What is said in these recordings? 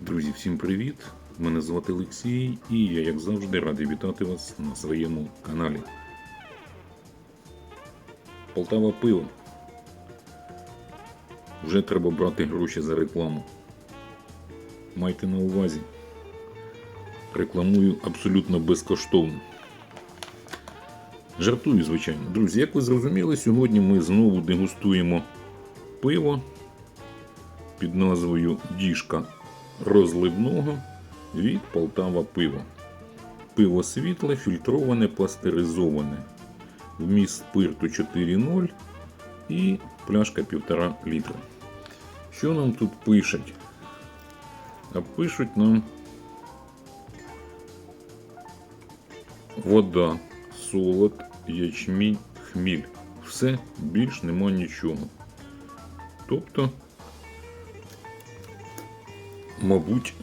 Друзі, всім привіт! Мене звати Олексій, і я, як завжди, радий вітати вас на своєму каналі. Полтава пиво. Вже треба брати гроші за рекламу. Майте на увазі. Рекламую абсолютно безкоштовно. Жартую, звичайно. Друзі, як ви зрозуміли, сьогодні ми знову дегустуємо пиво під назвою Діжка розливного від Полтава пиво. Пиво світле, фільтроване, пастеризоване. Вміст спирту 4,0 і пляшка 1,5 літра. Що нам тут пишуть? А пишуть нам вода, солод, ячмінь, хміль. Все, більш нема нічого. Тобто, мабуть,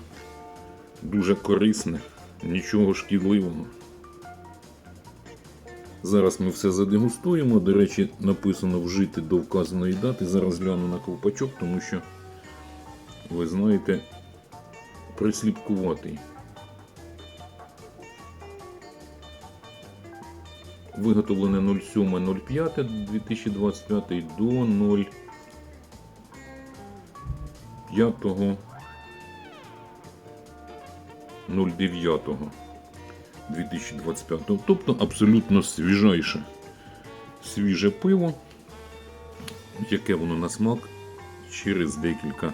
дуже корисне, нічого шкідливого. Зараз ми все задегустуємо. До речі, написано вжити до вказаної дати. Зараз гляну на ковпачок, тому що, ви знаєте, присліпкуватий. Виготовлене 07.05.2025 до 0.5 09 2025. Тобто абсолютно свіжайше. Свіже пиво, яке воно на смак, через декілька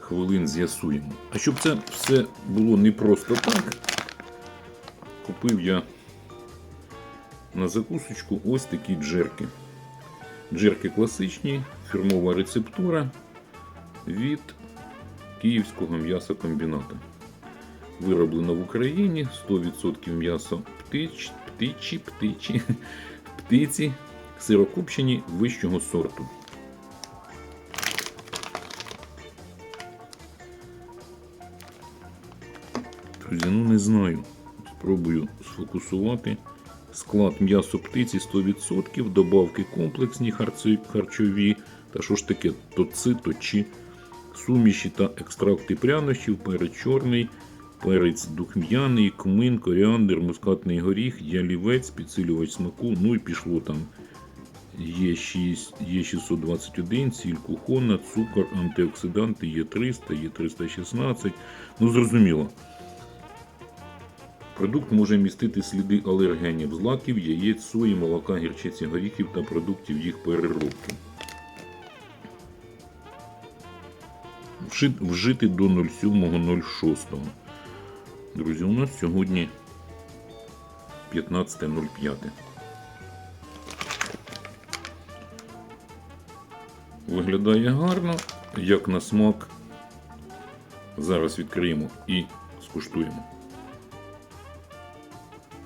хвилин з'ясуємо. А щоб це все було не просто так, купив я на закусочку ось такі джерки. Джерки класичні, фірмова рецептура від Київського м'ясокомбіната. Вироблено в Україні 100% м'ясо птич, птичі, птичі, птиці, сирокопчені вищого сорту. Друзі, ну не знаю. Спробую сфокусувати. Склад м'ясо птиці 100%, добавки комплексні харчові. Та що ж таке, то ци, то чи суміші та екстракти прянощів, перець чорний, перець духм'яний, кмин, коріандр, мускатний горіх, ялівець, підсилювач смаку, ну і пішло там Є6, Є621, сіль кухонна, цукор, антиоксиданти, Є300, Є316. Ну, зрозуміло. Продукт може містити сліди алергенів, злаків, яєць, сої, молока, гірчиці, горіхів та продуктів їх переробки. Вжити до 07.06. Друзі, у нас сьогодні 15.05. Виглядає гарно, як на смак. Зараз відкриємо і скуштуємо.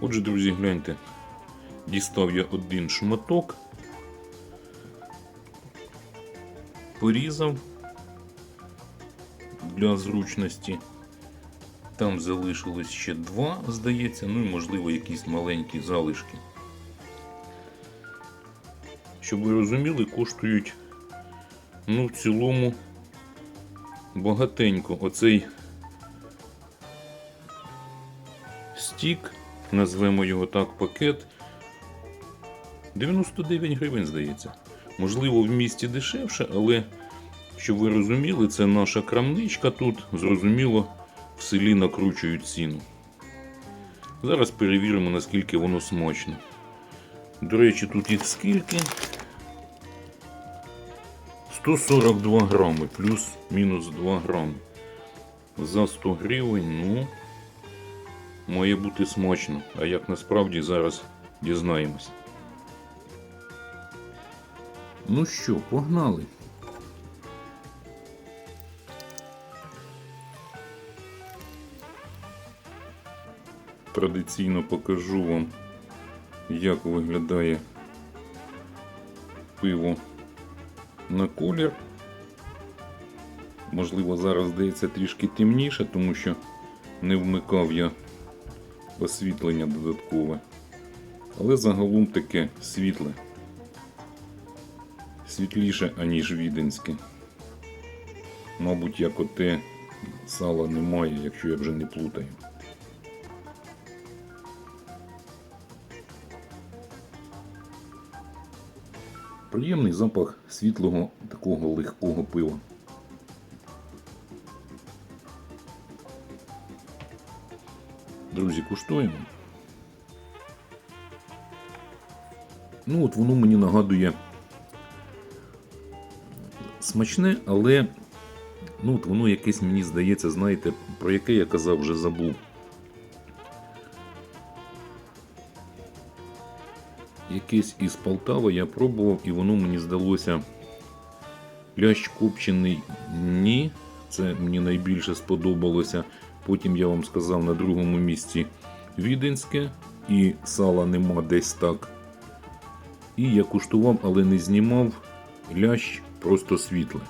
Отже, друзі, гляньте, дістав я один шматок, порізав для зручності. Там залишилось ще два, здається, ну і можливо якісь маленькі залишки. Щоб ви розуміли, коштують ну, в цілому багатенько. Оцей стік, назвемо його так, пакет. 99 гривень, здається. Можливо, в місті дешевше, але щоб ви розуміли, це наша крамничка тут, зрозуміло, в селі накручують ціну. Зараз перевіримо, наскільки воно смачно. До речі, тут їх скільки? 142 грами, плюс-мінус 2 грами. За 100 гривень, ну, має бути смачно. А як насправді зараз дізнаємось. Ну що, погнали. Традиційно покажу вам, як виглядає пиво на колір. Можливо, зараз здається трішки темніше, тому що не вмикав я освітлення додаткове. Але загалом таке світле. Світліше, аніж віденське. Мабуть, як оте сала немає, якщо я вже не плутаю. Приємний запах світлого такого легкого пива. Друзі, куштуємо. Ну, от воно мені нагадує смачне, але ну, от воно якесь мені здається, знаєте, про яке я казав, вже забув. Якесь із Полтави я пробував, і воно мені здалося лящ копчений ні. Це мені найбільше сподобалося. Потім я вам сказав на другому місці Віденське, і сала нема десь так. І я куштував, але не знімав лящ просто світле.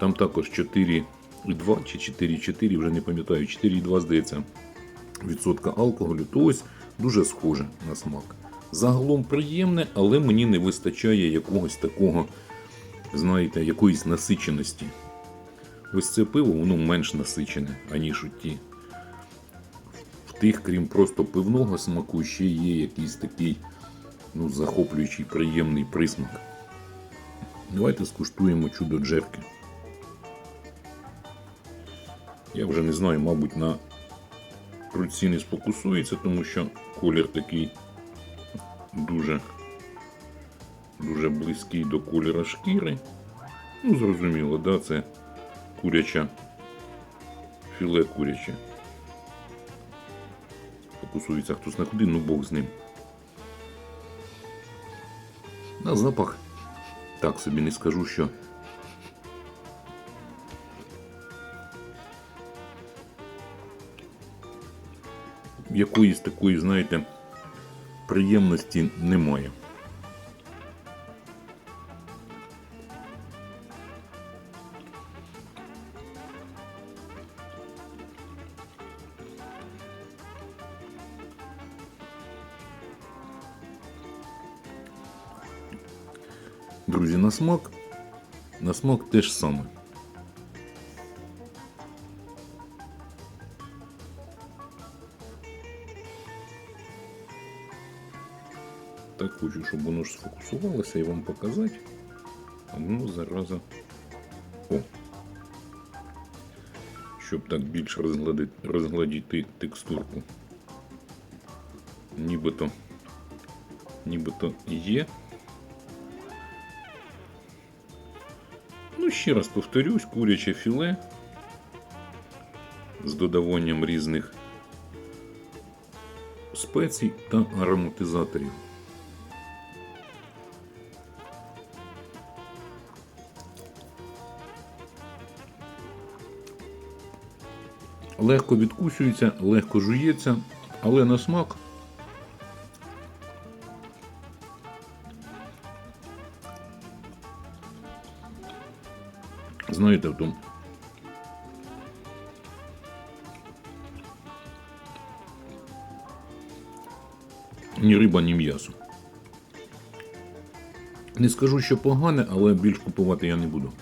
Там також 4,2 чи 4,4, вже не пам'ятаю, 4,2, здається, відсотка алкоголю. То ось дуже схоже на смак. Загалом приємне, але мені не вистачає якогось такого, знаєте, якоїсь насиченості. Ось це пиво, воно менш насичене, аніж у ті. В тих, крім просто пивного смаку, ще є якийсь такий ну, захоплюючий приємний присмак. Давайте скуштуємо чудо джерки. Я вже не знаю, мабуть, на руці не сфокусується, тому що колір такий дуже, дуже близький до кольора шкіри. Ну, зрозуміло, да, це куряча, філе куряче. Фокусується хтось на куди, ну Бог з ним. На запах так собі не скажу, що. Якоїсь такої, знаєте, приємності немає. Смак. На смак те ж саме. Так хочу, щоб воно ж сфокусувалося і вам показати. Воно зараза. О. Щоб так більш розгладити, розгладіти текстурку. Нібито, нібито є. Ну, ще раз повторюсь, куряче філе з додаванням різних спецій та ароматизаторів. Легко відкусюється, легко жується, але на смак знаєте, в тому. Ні риба, ні м'ясо. Не скажу, що погане, але більш купувати я не буду.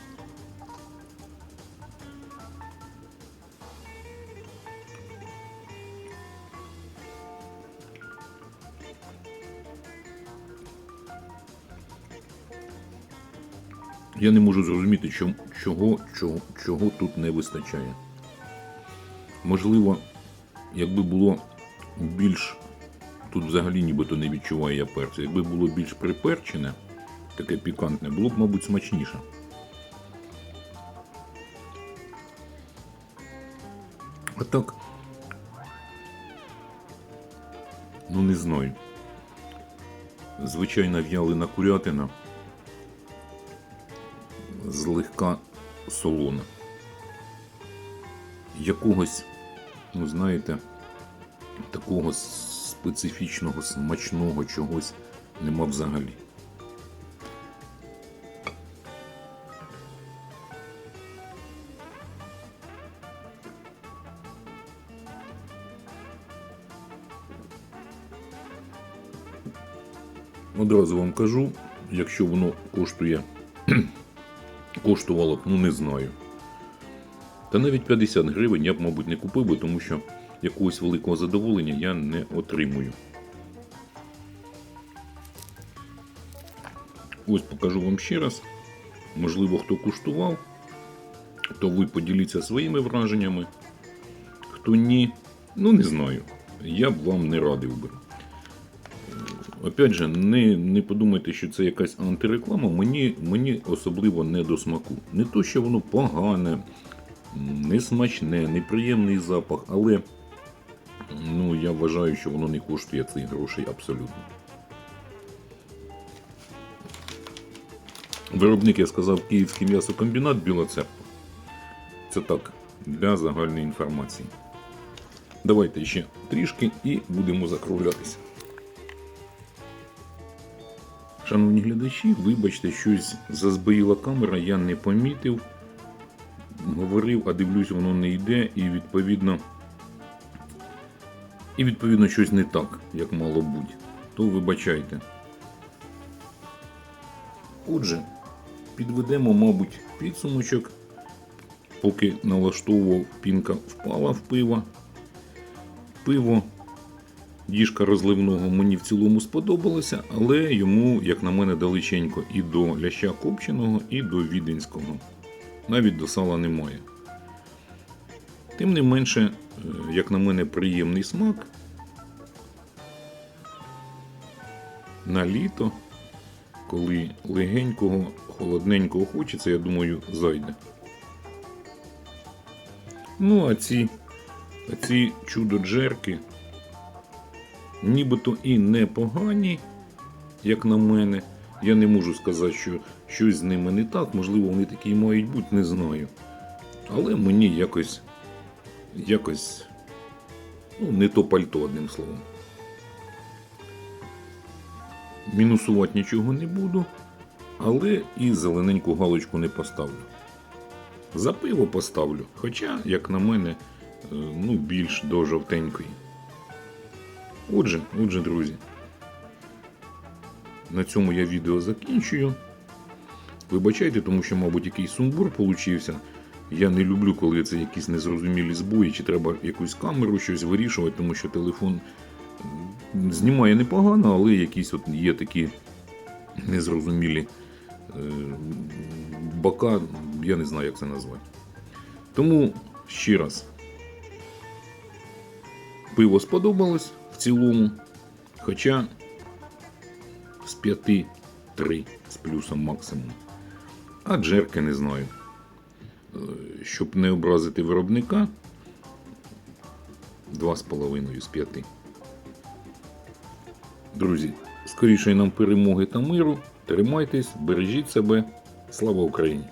Я не можу зрозуміти, чом- чого, чого, чого тут не вистачає. Можливо, якби було більш. Тут взагалі нібито не відчуваю я перцю. Якби було більш приперчене, таке пікантне, було б, мабуть, смачніше. А так. Ну, не знаю. Звичайна в'ялина курятина злегка солона. Якогось, ну знаєте, такого специфічного, смачного чогось нема взагалі. Одразу вам кажу, якщо воно коштує, коштувало б, ну не знаю. Та навіть 50 гривень я б, мабуть, не купив би, тому що якогось великого задоволення я не отримую. Ось покажу вам ще раз. Можливо, хто куштував, то ви поділіться своїми враженнями. Хто ні, ну не знаю. Я б вам не радив би. Опять же, не, не подумайте, що це якась антиреклама. Мені, мені особливо не до смаку. Не то, що воно погане, несмачне, неприємний запах, але ну, я вважаю, що воно не коштує цих грошей абсолютно. Виробник, я сказав, Київський м'ясокомбінат Біла Церква. Це так, для загальної інформації. Давайте ще трішки і будемо закруглятися. Шановні глядачі, вибачте, щось зазбоїла камера, я не помітив. Говорив, а дивлюсь, воно не йде, і відповідно. І відповідно щось не так, як мало бути. То вибачайте. Отже, підведемо, мабуть, підсумочок. Поки налаштовував, пінка впала в пиво. Пиво діжка розливного мені в цілому сподобалося, але йому, як на мене, далеченько і до ляща копченого, і до віденського. Навіть до сала немає. Тим не менше, е, як на мене, приємний смак. На літо, коли легенького, холодненького хочеться, я думаю, зайде. Ну, а ці, а ці чудо-джерки нібито і непогані, як на мене. Я не можу сказати, що щось з ними не так. Можливо, вони такі і мають бути, не знаю. Але мені якось. якось. Ну, не то пальто, одним словом. Мінусувати нічого не буду, але і зелененьку галочку не поставлю. За пиво поставлю, хоча, як на мене, е, ну, більш до жовтенької. Отже, отже, друзі, на цьому я відео закінчую. Вибачайте, тому що, мабуть, якийсь сумбур получився. Я не люблю, коли це якісь незрозумілі збої, чи треба якусь камеру щось вирішувати, тому що телефон знімає непогано, але якісь от є такі незрозумілі е, бока, я не знаю, як це назвати. Тому ще раз, пиво сподобалось цілому, хоча з 5 3 з плюсом максимум. А джерки не знаю. Е, Щоб не образити виробника, 2,5 з 5. Друзі, скоріше нам перемоги та миру. Тримайтесь, бережіть себе. Слава Україні!